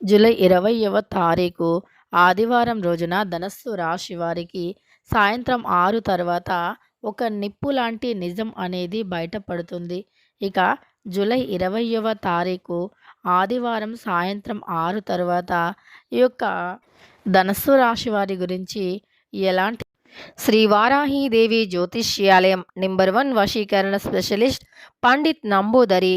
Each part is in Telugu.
జూలై ఇరవైవ తారీఖు ఆదివారం రోజున ధనస్సు రాశి వారికి సాయంత్రం ఆరు తర్వాత ఒక నిప్పు లాంటి నిజం అనేది బయటపడుతుంది. ఇక జూలై ఇరవైవ తారీఖు ఆదివారం సాయంత్రం ఆరు తర్వాత ఈ యొక్క ధనస్సు రాశి వారి గురించి ఎలాంటి శ్రీ వారాహీదేవి జ్యోతిష్యాలయం నెంబర్ వన్ వశీకరణ స్పెషలిస్ట్ పండిత్ నంబూదరి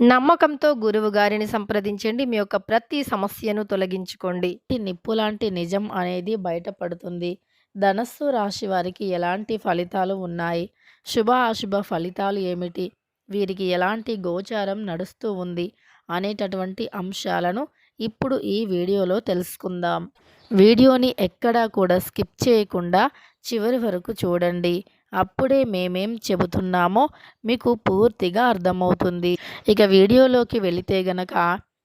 నమ్మకంతో గురువు గారిని సంప్రదించండి. మీ యొక్క ప్రతి సమస్యను తొలగించుకోండి. నిప్పు లాంటి నిజం అనేది బయటపడుతుంది. ధనస్సు రాశి వారికి ఎలాంటి ఫలితాలు ఉన్నాయి? శుభ అశుభ ఫలితాలు ఏమిటి? వీరికి ఎలాంటి గోచారం నడుస్తూ ఉంది అనేటటువంటి అంశాలను ఇప్పుడు ఈ వీడియోలో తెలుసుకుందాం. వీడియోని ఎక్కడా కూడా స్కిప్ చేయకుండా చివరి వరకు చూడండి. అప్పుడే మేమేం చెబుతున్నామో మీకు పూర్తిగా అర్థమవుతుంది. ఇక వీడియోలోకి వెళితే గనక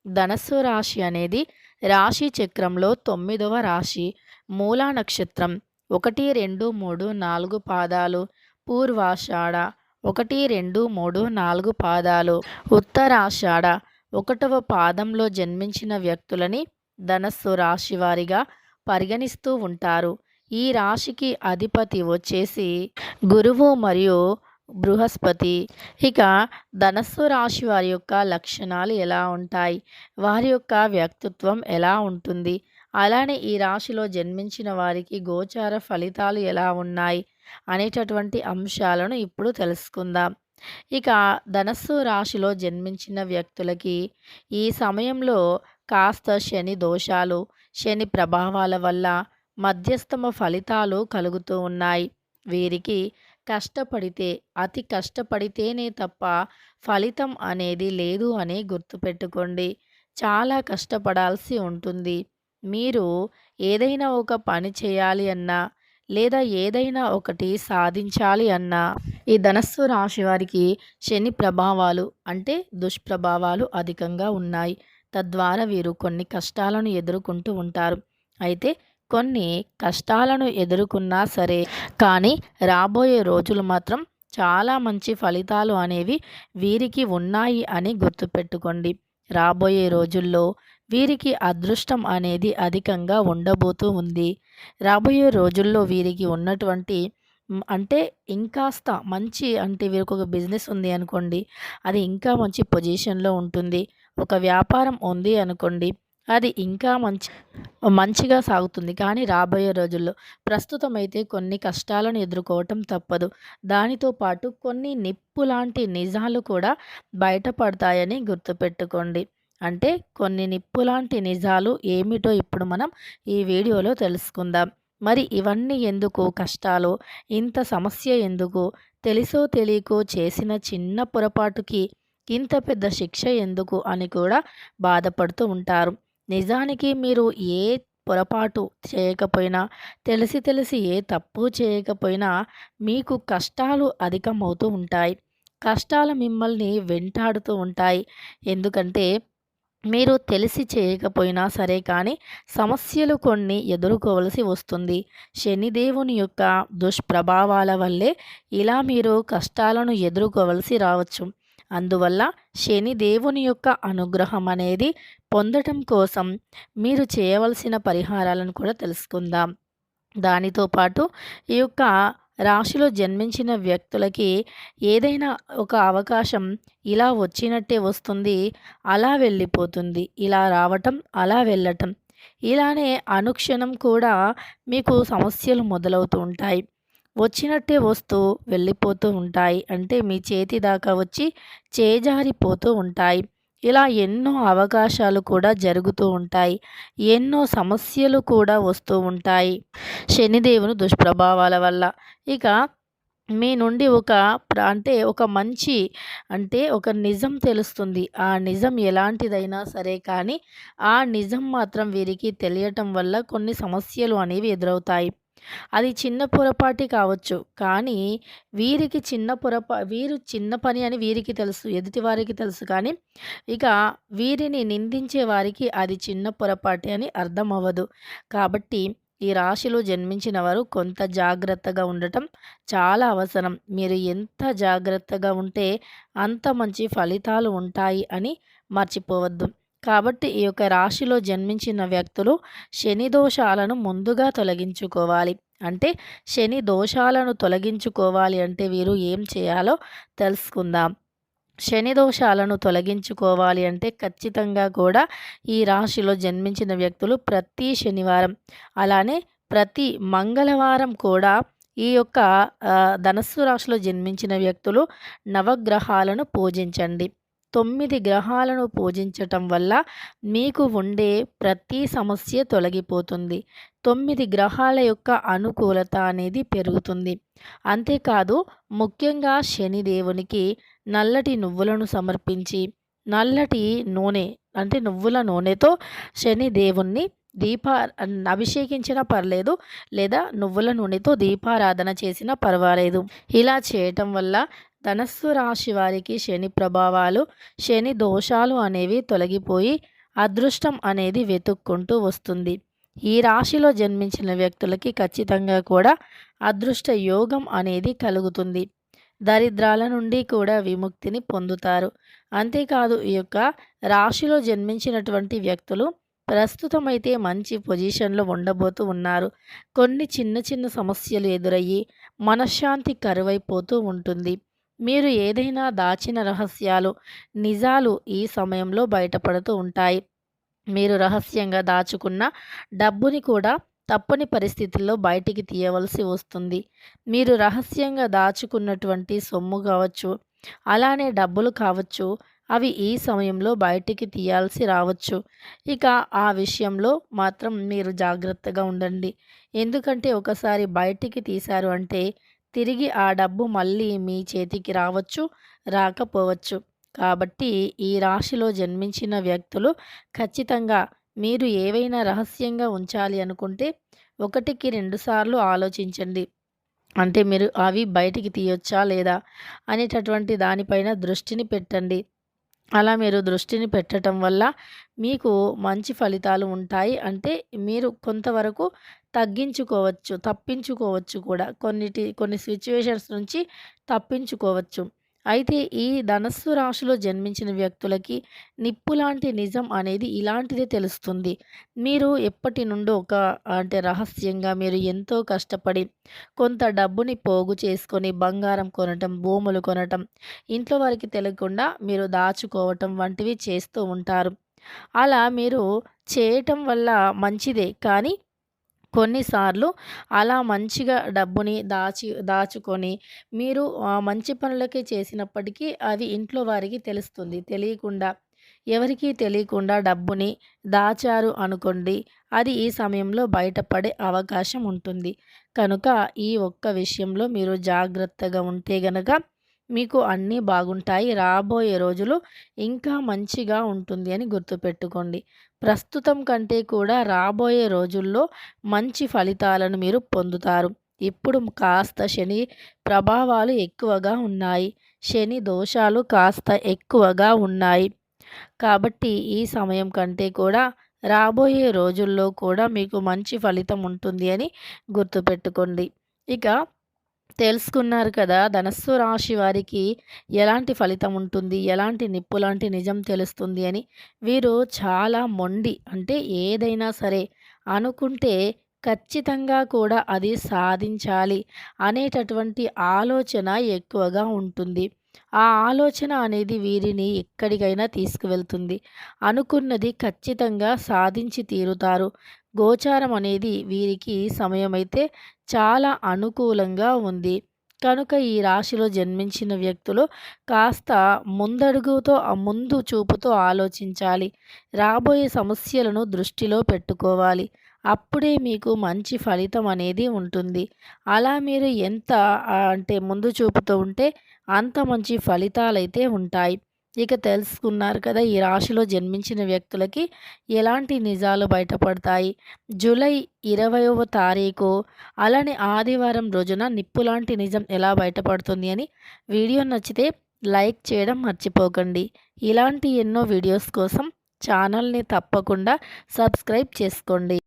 ధనస్సు రాశి అనేది రాశి చక్రంలో తొమ్మిదవ రాశి. మూలా నక్షత్రం ఒకటి రెండు మూడు నాలుగు పాదాలు. పూర్వాషాఢ ఒకటి రెండు మూడు నాలుగు పాదాలు. ఉత్తరాషాఢ ఒకటవ పాదంలో జన్మించిన వ్యక్తులని ధనస్సు రాశి వారిగా పరిగణిస్తూ ఉంటారు. ఈ రాశికి అధిపతి వచ్చేసి గురువు మరియు బృహస్పతి. ఇక ధనస్సు రాశి వారి యొక్క లక్షణాలు ఎలా ఉంటాయి? వారి యొక్క వ్యక్తిత్వం ఎలా ఉంటుంది? అలానే ఈ రాశిలో జన్మించిన వారికి గోచార ఫలితాలు ఎలా ఉన్నాయి? అనేటటువంటి అంశాలను ఇప్పుడు తెలుసుకుందాం. ఇక ధనస్సు రాశిలో జన్మించిన వ్యక్తులకి ఈ సమయంలో కాస్త శని దోషాలు శని ప్రభావాల వల్ల మధ్యస్థమ ఫలితాలు కలుగుతూ ఉన్నాయి. వీరికి కష్టపడితే అతి కష్టపడితేనే తప్ప ఫలితం అనేది లేదు అని గుర్తుపెట్టుకోండి. చాలా కష్టపడాల్సి ఉంటుంది. మీరు ఏదైనా ఒక పని చేయాలి అన్నా లేదా ఏదైనా ఒకటి సాధించాలి అన్నా ఈ ధనస్సు రాశి వారికి శని ప్రభావాలు అంటే దుష్ప్రభావాలు అధికంగా ఉన్నాయి. తద్వారా వీరు కొన్ని కష్టాలను ఎదుర్కొంటూ ఉంటారు. అయితే కొన్ని కష్టాలను ఎదుర్కొన్నా సరే కానీ రాబోయే రోజులు మాత్రం చాలా మంచి ఫలితాలు అనేవి వీరికి ఉన్నాయి అని గుర్తుపెట్టుకోండి. రాబోయే రోజుల్లో వీరికి అదృష్టం అనేది అధికంగా ఉండబోతూ ఉంది. రాబోయే రోజుల్లో వీరికి ఉన్నటువంటి అంటే ఇంకాస్త మంచి అంటే వీరికి ఒక బిజినెస్ ఉంది అనుకోండి అది ఇంకా మంచి పొజిషన్లో ఉంటుంది. ఒక వ్యాపారం ఉంది అనుకోండి అది ఇంకా మంచి మంచిగా సాగుతుంది. కానీ రాబోయే రోజుల్లో ప్రస్తుతం అయితే కొన్ని కష్టాలను ఎదుర్కోవటం తప్పదు. దానితో పాటు కొన్ని నిప్పు లాంటి నిజాలు కూడా బయటపడతాయని గుర్తుపెట్టుకోండి. అంటే కొన్ని నిప్పు లాంటి నిజాలు ఏమిటో ఇప్పుడు మనం ఈ వీడియోలో తెలుసుకుందాం. మరి ఇవన్నీ ఎందుకు? కష్టాలు? ఇంత సమస్య ఎందుకు? తెలుసో తెలియకో చేసిన చిన్న పొరపాటుకి ఇంత పెద్ద శిక్ష ఎందుకు? అని కూడా బాధపడుతూ ఉంటారు. నిజానికి మీరు ఏ పొరపాటు చేయకపోయినా తెలిసి తెలిసి ఏ తప్పు చేయకపోయినా మీకు కష్టాలు అధికమవుతూ ఉంటాయి. కష్టాలు మిమ్మల్ని వెంటాడుతూ ఉంటాయి. ఎందుకంటే మీరు తెలిసి చేయకపోయినా సరే కానీ సమస్యలు కొన్ని ఎదుర్కోవలసి వస్తుంది. శనిదేవుని యొక్క దుష్ప్రభావాల వల్లే ఇలా మీరు కష్టాలను ఎదుర్కోవలసి రావచ్చు. అందువల్ల శని దేవుని యొక్క అనుగ్రహం అనేది పొందటం కోసం మీరు చేయవలసిన పరిహారాలను కూడా తెలుసుకుందాం. దానితో పాటు ఈ యొక్క రాశిలో జన్మించిన వ్యక్తులకి ఏదైనా ఒక అవకాశం ఇలా వచ్చినట్టే వస్తుంది అలా వెళ్ళిపోతుంది ఇలా రావటం అలా వెళ్ళటం. ఇలానే అనుక్షణం కూడా మీకు సమస్యలు మొదలవుతూ ఉంటాయి. వచ్చినట్టే వస్తూ వెళ్ళిపోతూ ఉంటాయి. అంటే మీ చేతి దాకా వచ్చి చేజారిపోతూ ఉంటాయి. ఇలా ఎన్నో అవకాశాలు కూడా జరుగుతూ ఉంటాయి. ఎన్నో సమస్యలు కూడా వస్తూ ఉంటాయి. శనిదేవుని దుష్ప్రభావాల వల్ల. ఇక మీ నుండి ఒక అంటే ఒక మంచి అంటే ఒక నిజం తెలుస్తుంది. ఆ నిజం ఎలాంటిదైనా సరే కానీ, ఆ నిజం మాత్రం వీరికి తెలియటం వల్ల కొన్ని సమస్యలు అనేవి ఎదురవుతాయి. అది చిన్న పొరపాటి కావచ్చు. కానీ వీరికి చిన్న పొరపా వీరు చిన్న పని అని వీరికి తెలుసు. ఎదుటి వారికి తెలుసు కానీ, ఇక వీరిని నిందించే వారికి అది చిన్న పొరపాటి అని అర్థం అవ్వదు కాబట్టి ఈ రాశిలో జన్మించిన వారు కొంత జాగ్రత్తగా ఉండటం చాలా అవసరం. మీరు ఎంత జాగ్రత్తగా ఉంటే అంత మంచి ఫలితాలు ఉంటాయి అని మర్చిపోవద్దు. కాబట్టి ఈ యొక్క రాశిలో జన్మించిన వ్యక్తులు శని దోషాలను ముందుగా తొలగించుకోవాలి. అంటే శని దోషాలను తొలగించుకోవాలి అంటే వీరు ఏం చేయాలో తెలుసుకుందాం. శని దోషాలను తొలగించుకోవాలి అంటే ఖచ్చితంగా కూడా ఈ రాశిలో జన్మించిన వ్యక్తులు ప్రతి శనివారం అలానే ప్రతి మంగళవారం కూడా ఈ యొక్క ధనస్సు రాశిలో జన్మించిన వ్యక్తులు నవగ్రహాలను పూజించండి. తొమ్మిది గ్రహాలను పూజించటం వల్ల మీకు ఉండే ప్రతి సమస్య తొలగిపోతుంది. తొమ్మిది గ్రహాల యొక్క అనుకూలత అనేది పెరుగుతుంది. అంతేకాదు ముఖ్యంగా శని దేవునికి నల్లటి నువ్వులను సమర్పించి, నల్లటి నూనె అంటే నువ్వుల నూనెతో శని దేవుణ్ణి దీపా అభిషేకించినా పర్లేదు. లేదా నువ్వుల నూనెతో దీపారాధన చేసినా పర్వాలేదు. ఇలా చేయటం వల్ల ధనస్సు రాశి వారికి శని ప్రభావాలు, శని దోషాలు అనేవి తొలగిపోయి అదృష్టం అనేది వెతుక్కుంటూ వస్తుంది. ఈ రాశిలో జన్మించిన వ్యక్తులకి ఖచ్చితంగా కూడా అదృష్ట యోగం అనేది కలుగుతుంది. దరిద్రాల నుండి కూడా విముక్తిని పొందుతారు. అంతేకాదు ఈ యొక్క రాశిలో జన్మించినటువంటి వ్యక్తులు ప్రస్తుతమైతే మంచి పొజిషన్‌లో ఉండబోతూ ఉన్నారు. కొన్ని చిన్న చిన్న సమస్యలు ఎదురయ్యి మనశ్శాంతి కరువైపోతూ ఉంటుంది. మీరు ఏదైనా దాచిన రహస్యాలు, నిజాలు ఈ సమయంలో బయటపడుతూ ఉంటాయి. మీరు రహస్యంగా దాచుకున్న డబ్బుని కూడా తప్పని పరిస్థితుల్లో బయటికి తీయవలసి వస్తుంది. మీరు రహస్యంగా దాచుకున్నటువంటి సొమ్ము కావచ్చు, అలానే డబ్బులు కావచ్చు, అవి ఈ సమయంలో బయటికి తీయాల్సి రావచ్చు. ఇక ఆ విషయంలో మాత్రం మీరు జాగ్రత్తగా ఉండండి. ఎందుకంటే ఒకసారి బయటికి తీశారు అంటే తిరిగి ఆ డబ్బు మళ్ళీ మీ చేతికి రావచ్చు, రాకపోవచ్చు. కాబట్టి ఈ రాశిలో జన్మించిన వ్యక్తులు ఖచ్చితంగా మీరు ఏవైనా రహస్యంగా ఉంచాలి అనుకుంటే ఒకటికి రెండుసార్లు ఆలోచించండి. అంటే మీరు అవి బయటికి తీయొచ్చా లేదా అనేటటువంటి దానిపైన దృష్టిని పెట్టండి. అలా మీరు దృష్టిని పెట్టటం వల్ల మీకు మంచి ఫలితాలు ఉంటాయి. అంటే మీరు కొంతవరకు తగ్గించుకోవచ్చు, తప్పించుకోవచ్చు కూడా. కొన్నిటి కొన్ని సిచ్యువేషన్స్ నుంచి తప్పించుకోవచ్చు. అయితే ఈ ధనస్సు రాశిలో జన్మించిన వ్యక్తులకి నిప్పు లాంటి నిజం అనేది ఇలాంటిదే తెలుస్తుంది. మీరు ఎప్పటి నుండో ఒక అంటే రహస్యంగా మీరు ఎంతో కష్టపడి కొంత డబ్బుని పోగు చేసుకొని బంగారం కొనటం, భూములు కొనటం, ఇంట్లో వారికి తెలియకుండా మీరు దాచుకోవటం వంటివి చేస్తూ ఉంటారు. అలా మీరు చేయటం వల్ల మంచిదే. కానీ కొన్నిసార్లు అలా మంచిగా డబ్బుని దాచి దాచుకొని మీరు మంచి పనులకే చేసినప్పటికీ అది ఇంట్లో వారికి తెలుస్తుంది. తెలియకుండా ఎవరికీ తెలియకుండా డబ్బుని దాచారు అనుకోండి. అది ఈ సమయంలో బయటపడే అవకాశం ఉంటుంది. కనుక ఈ ఒక్క విషయంలో మీరు జాగ్రత్తగా ఉంటే గనక మీకు అన్నీ బాగుంటాయి. రాబోయే రోజులు ఇంకా మంచిగా ఉంటుంది అని గుర్తుపెట్టుకోండి. ప్రస్తుతం కంటే కూడా రాబోయే రోజుల్లో మంచి ఫలితాలను మీరు పొందుతారు. ఇప్పుడు కాస్త శని ప్రభావాలు ఎక్కువగా ఉన్నాయి. శని దోషాలు కాస్త ఎక్కువగా ఉన్నాయి. కాబట్టి ఈ సమయం కంటే కూడా రాబోయే రోజుల్లో కూడా మీకు మంచి ఫలితం ఉంటుంది అని గుర్తుపెట్టుకోండి. ఇక తెలుసుకున్నారు కదా! ధనస్సు రాశి వారికి ఎలాంటి ఫలితం ఉంటుంది, ఎలాంటి నిప్పు లాంటి నిజం తెలుస్తుంది అని. వీరు చాలా మొండి. అంటే ఏదైనా సరే అనుకుంటే ఖచ్చితంగా కూడా అది సాధించాలి అనేటటువంటి ఆలోచన ఎక్కువగా ఉంటుంది. ఆ ఆలోచన అనేది వీరిని ఎక్కడికైనా తీసుకువెళ్తుంది. అనుకున్నది ఖచ్చితంగా సాధించి తీరుతారు. గోచారం అనేది వీరికి సమయమైతే చాలా అనుకూలంగా ఉంది. కనుక ఈ రాశిలో జన్మించిన వ్యక్తులు కాస్త ముందడుగుతో ముందు చూపుతో ఆలోచించాలి. రాబోయే సమస్యలను దృష్టిలో పెట్టుకోవాలి. అప్పుడే మీకు మంచి ఫలితం అనేది ఉంటుంది అలా మీరు ఎంత అంటే ముందు చూపుతూ ఉంటే అంత మంచి ఫలితాలైతే ఉంటాయి ఇక తెలుసుకున్నారు కదా ఈ రాశిలో జన్మించిన వ్యక్తులకి ఎలాంటి నిజాలు బయటపడతాయి? జూలై ఇరవయవ తారీఖు అలానే ఆదివారం రోజున నిప్పు లాంటి నిజం ఎలా బయటపడుతుంది అని వీడియో నచ్చితే లైక్ చేయడం మర్చిపోకండి. ఇలాంటి ఎన్నో వీడియోస్ కోసం ఛానల్ని తప్పకుండా సబ్స్క్రైబ్ చేసుకోండి.